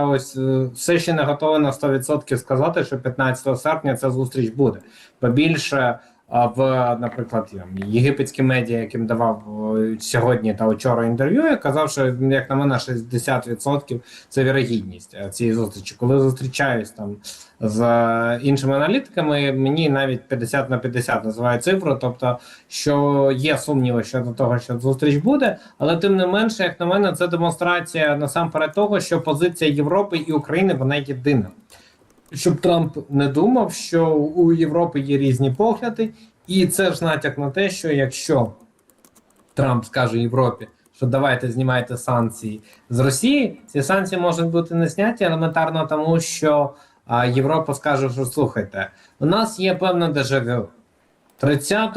ось е, все ще не готовий на 100% сказати, що 15 серпня ця зустріч буде. Побільше в, наприклад, єгипетські медіа, яким давав сьогодні та вчора інтерв'ю, я казав, що як на мене 60% це вірогідність е, цієї зустрічі. Коли зустрічаюсь там з е, іншими аналітиками, мені навіть 50 на 50 називають цифру, тобто що є сумніви щодо того, що зустріч буде, але тим не менше, як на мене, це демонстрація насамперед того, що позиція Європи і України вона єдина. Щоб Трамп не думав, що у Європи є різні погляди, і це ж натяк на те, що якщо Трамп скаже Європі, що давайте знімайте санкції з Росії, ці санкції можуть бути не зняті елементарно тому, що а, Європа скаже, що слухайте, у нас є певне дежавю. 30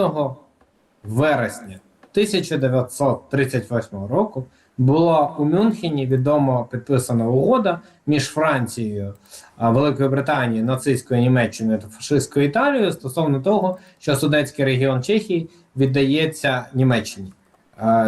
вересня 1938 року була у Мюнхені відомо підписана угода між Францією, Великою Британією, нацистською Німеччиною та фашистською Італією стосовно того, що Судетський регіон Чехії віддається Німеччині.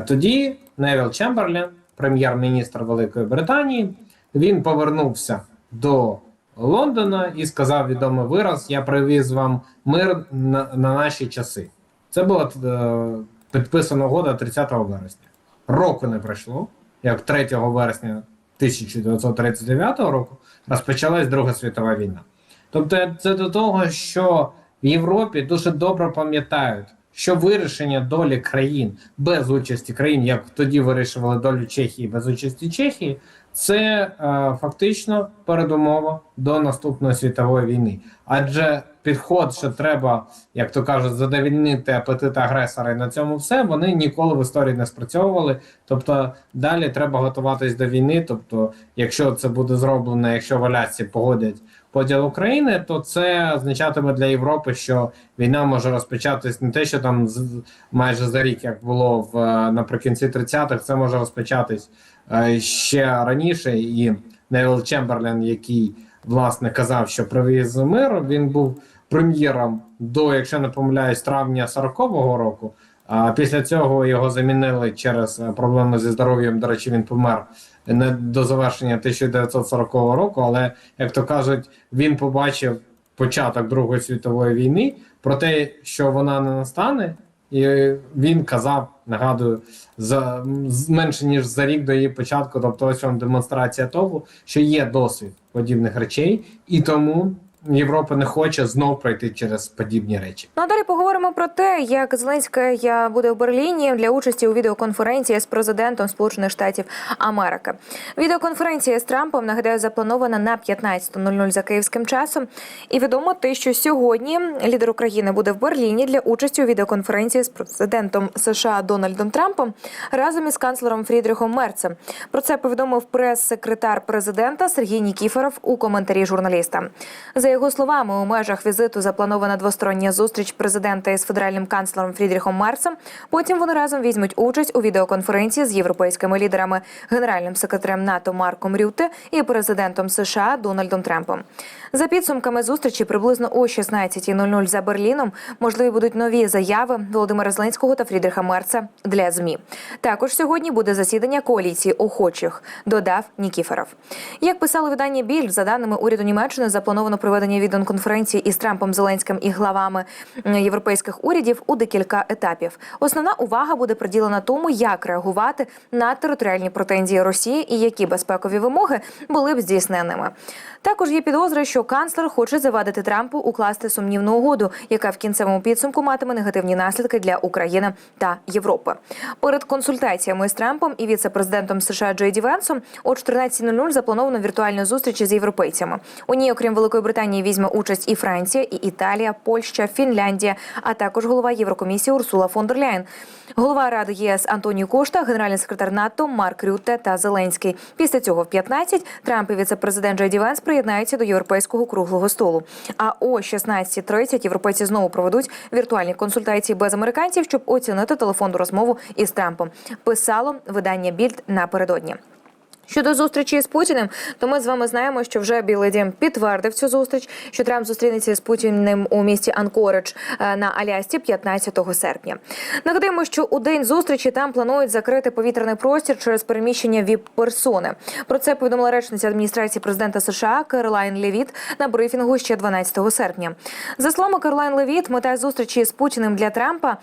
Тоді Невіл Чемберлен, прем'єр-міністр Великої Британії, він повернувся до Лондона і сказав відомий вираз: Я привіз вам мир на, на наші часи. Це була е, підписана угода 30 вересня. Року не пройшло, як 3 вересня 1939 року розпочалась Друга світова війна. Тобто, це до того, що в Європі дуже добре пам'ятають, що вирішення долі країн без участі країн, як тоді вирішували долю Чехії без участі Чехії, це е, фактично передумова до наступної світової війни. Адже підход, що треба, як то кажуть, задовільнити апетит агресора, і на цьому все вони ніколи в історії не спрацьовували. Тобто далі треба готуватись до війни. Тобто, якщо це буде зроблено, якщо валяці погодять поділ України, то це означатиме для Європи, що війна може розпочатись не те, що там майже за рік, як було в е, наприкінці 30-х, це може розпочатись е, ще раніше. І Невіл Чемберлен, який власне казав, що привіз мир, він був прем'єром до, якщо не помиляюсь, травня 40-го року. А після цього його замінили через е, проблеми зі здоров'ям. До речі, він помер не до завершення 1940 року. Але як то кажуть, він побачив початок Другої світової війни про те, що вона не настане, і він казав, нагадую, за менше ніж за рік до її початку. Тобто, ось вам демонстрація того, що є досвід подібних речей, і тому Європа не хоче знов пройти через подібні речі. Ну а далі поговоримо про те, як Зеленська буде в Берліні для участі у відеоконференції з президентом Сполучених Штатів Америки. Відеоконференція з Трампом нагадаю запланована на 15.00 за київським часом. І відомо те, що сьогодні лідер України буде в Берліні для участі у відеоконференції з президентом США Дональдом Трампом разом із канцлером Фрідрихом Мерцем. Про це повідомив прес-секретар президента Сергій Нікіфоров у коментарі журналістам. За його словами, у межах візиту запланована двостороння зустріч президента із федеральним канцлером Фрідріхом Мерцем. Потім вони разом візьмуть участь у відеоконференції з європейськими лідерами, генеральним секретарем НАТО Марком Рюте і президентом США Дональдом Трампом. За підсумками зустрічі, приблизно о 16.00 за Берліном, можливі будуть нові заяви Володимира Зеленського та Фрідріха Мерца для змі. Також сьогодні буде засідання коаліції охочих, додав Нікіфоров. Як писало видання Біль, за даними уряду Німеччини, заплановано проведення відеоконференції із Трампом Зеленським і главами європейських урядів у декілька етапів. Основна увага буде приділена тому, як реагувати на територіальні претензії Росії і які безпекові вимоги були б здійсненими. Також є підозри, що канцлер хоче завадити Трампу укласти сумнівну угоду, яка в кінцевому підсумку матиме негативні наслідки для України та Європи. Перед консультаціями з Трампом і віце-президентом США Джей Ді Венсом о 14.00 заплановано віртуальну зустріч з європейцями. У ній, окрім Великої Британії, візьме участь і Франція, і Італія, Польща, Фінляндія, а також голова Єврокомісії Урсула фон дер Ляєн, голова Ради ЄС Антоніо Кошта, генеральний секретар НАТО Марк Рютте та Зеленський. Після цього в 15 Трамп і віце-президент Джей Ді Венс приєднаються до європейського круглого столу. А о 16.30 європейці знову проведуть віртуальні консультації без американців, щоб оцінити телефонну розмову із Трампом. Писало видання Більд напередодні. Щодо зустрічі з Путіним, то ми з вами знаємо, що вже Білий Дім підтвердив цю зустріч, що Трамп зустрінеться з Путіним у місті Анкоридж е, на Алясці 15 серпня. Нагадаємо, що у день зустрічі там планують закрити повітряний простір через переміщення віп персони. Про це повідомила речниця адміністрації президента США Каролайн Левіт на брифінгу ще 12 серпня. За словами Каролайн Левіт, мета зустрічі з Путіним для Трампа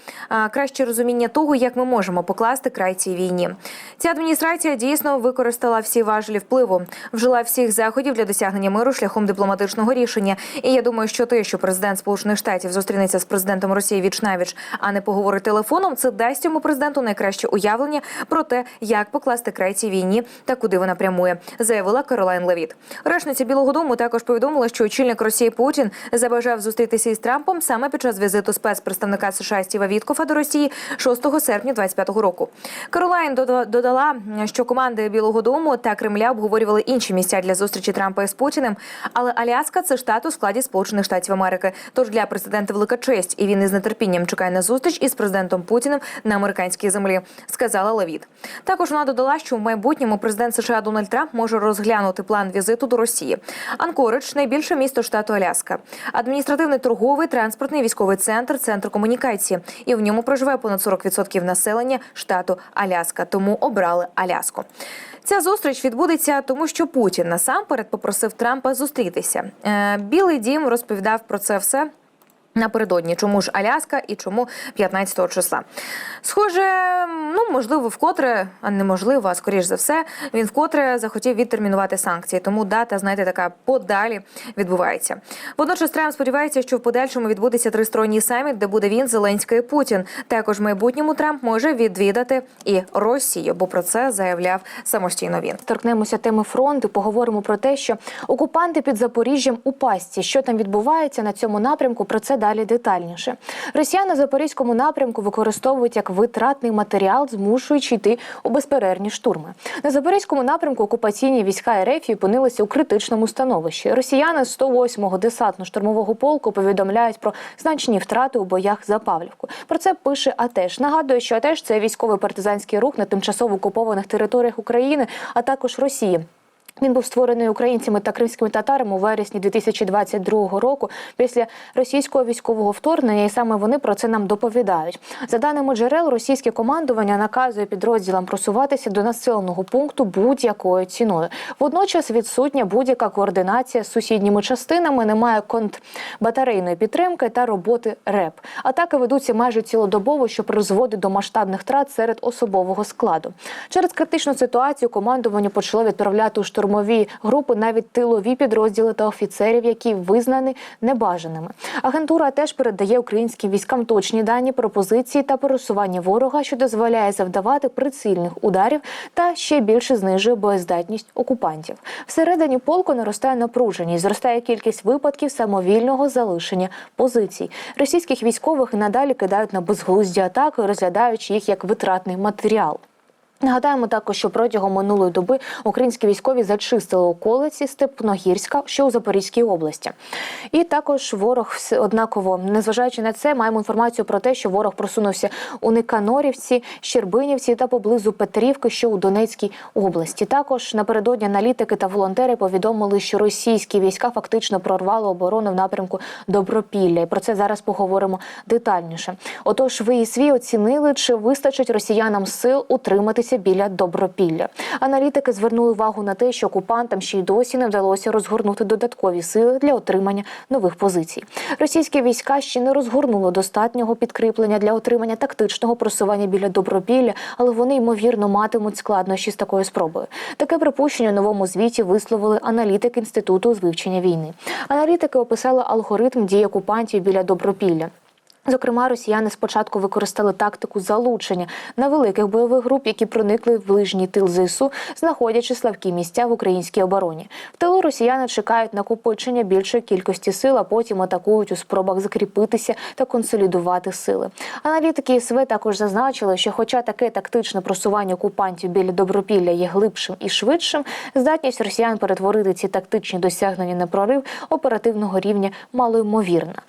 краще розуміння того, як ми можемо покласти край цій війні. Ця адміністрація дійсно використала всі важелі впливу, вжила всіх заходів для досягнення миру шляхом дипломатичного рішення. І я думаю, що те, що президент Сполучених Штатів зустрінеться з президентом Росії віч навіч, а не поговорить телефоном, це дасть цьому президенту найкраще уявлення про те, як покласти край цій війні та куди вона прямує, заявила Каролайн Левіт. Речниця Білого Дому також повідомила, що очільник Росії Путін забажав зустрітися із Трампом саме під час візиту спецпредставника США Стіва Віткофа до Росії 6 серпня 25 року. Каролайн дода- додала, що команди Білого Дому та Кремля обговорювали інші місця для зустрічі Трампа із Путіним. Але Аляска це штат у складі Сполучених Штатів Америки. Тож для президента велика честь, і він із нетерпінням чекає на зустріч із президентом Путіним на американській землі, сказала Левіт. Також вона додала, що в майбутньому президент США Дональд Трамп може розглянути план візиту до Росії. Анкоридж – найбільше місто штату Аляска, адміністративний торговий, транспортний військовий центр, центр комунікації. І в ньому проживає понад 40% населення штату Аляска. Тому обрали Аляску. Ця зустріч відбудеться, тому що Путін насамперед попросив Трампа зустрітися. Е, Білий дім розповідав про це все. Напередодні, чому ж Аляска і чому 15 числа. Схоже, ну можливо, вкотре, а неможливо, а скоріш за все, він вкотре захотів відтермінувати санкції. Тому дата, знаєте, така подалі відбувається. Водночас Трамп сподівається, що в подальшому відбудеться тристоронній саміт, де буде він, Зеленський і Путін. Також в майбутньому Трамп може відвідати і Росію, бо про це заявляв самостійно він. Торкнемося теми фронту. Поговоримо про те, що окупанти під Запоріжжям у пастці. Що там відбувається на цьому напрямку? Про це далі детальніше. Росіяни на запорізькому напрямку використовують як витратний матеріал, змушуючи йти у безперервні штурми. На запорізькому напрямку окупаційні війська РФ опинилися у критичному становищі. Росіяни 108-го десантно-штурмового полку повідомляють про значні втрати у боях за Павлівку. Про це пише АТЕШ. Нагадую, що АТЕШ – це військовий партизанський рух на тимчасово окупованих територіях України, а також Росії. Він був створений українцями та кримськими татарами у вересні 2022 року після російського військового вторгнення, і саме вони про це нам доповідають. За даними джерел, російське командування наказує підрозділам просуватися до населеного пункту будь-якою ціною. Водночас відсутня будь-яка координація з сусідніми частинами, немає контрбатарейної підтримки та роботи РЕП. Атаки ведуться майже цілодобово, що призводить до масштабних втрат серед особового складу. Через критичну ситуацію командування почало відправляти у штурмові групи навіть тилові підрозділи та офіцерів, які визнані небажаними. Агентура теж передає українським військам точні дані про позиції та пересування ворога, що дозволяє завдавати прицільних ударів та ще більше знижує боєздатність окупантів. Всередині полку наростає напруженість, зростає кількість випадків самовільного залишення позицій. Російських військових і надалі кидають на безглузді атаки, розглядаючи їх як витратний матеріал. Нагадаємо також, що протягом минулої доби українські військові зачистили околиці Степногірська, що у Запорізькій області. І також ворог однаково, незважаючи на це, маємо інформацію про те, що ворог просунувся у Никанорівці, Щербинівці та поблизу Петрівки, що у Донецькій області. Також напередодні аналітики та волонтери повідомили, що російські війська фактично прорвали оборону в напрямку Добропілля. І про це зараз поговоримо детальніше. Отож, ви і свій оцінили, чи вистачить росіянам сил утриматися біля Добропілля. Аналітики звернули увагу на те, що окупантам ще й досі не вдалося розгорнути додаткові сили для отримання нових позицій. Російські війська ще не розгорнули достатнього підкріплення для отримання тактичного просування біля Добропілля, але вони ймовірно матимуть складнощі з такою спробою. Таке припущення у новому звіті висловили аналітики інституту з вивчення війни. Аналітики описали алгоритм дій окупантів біля Добропілля. Зокрема, росіяни спочатку використали тактику залучення невеликих бойових груп, які проникли в ближній тил ЗСУ, знаходячи слабкі місця в українській обороні. В тилу росіяни чекають накопичення більшої кількості сил, а потім атакують у спробах закріпитися та консолідувати сили. Аналітики СВ також зазначили, що, хоча таке тактичне просування окупантів біля добропілля є глибшим і швидшим, здатність росіян перетворити ці тактичні досягнення на прорив оперативного рівня малоймовірна.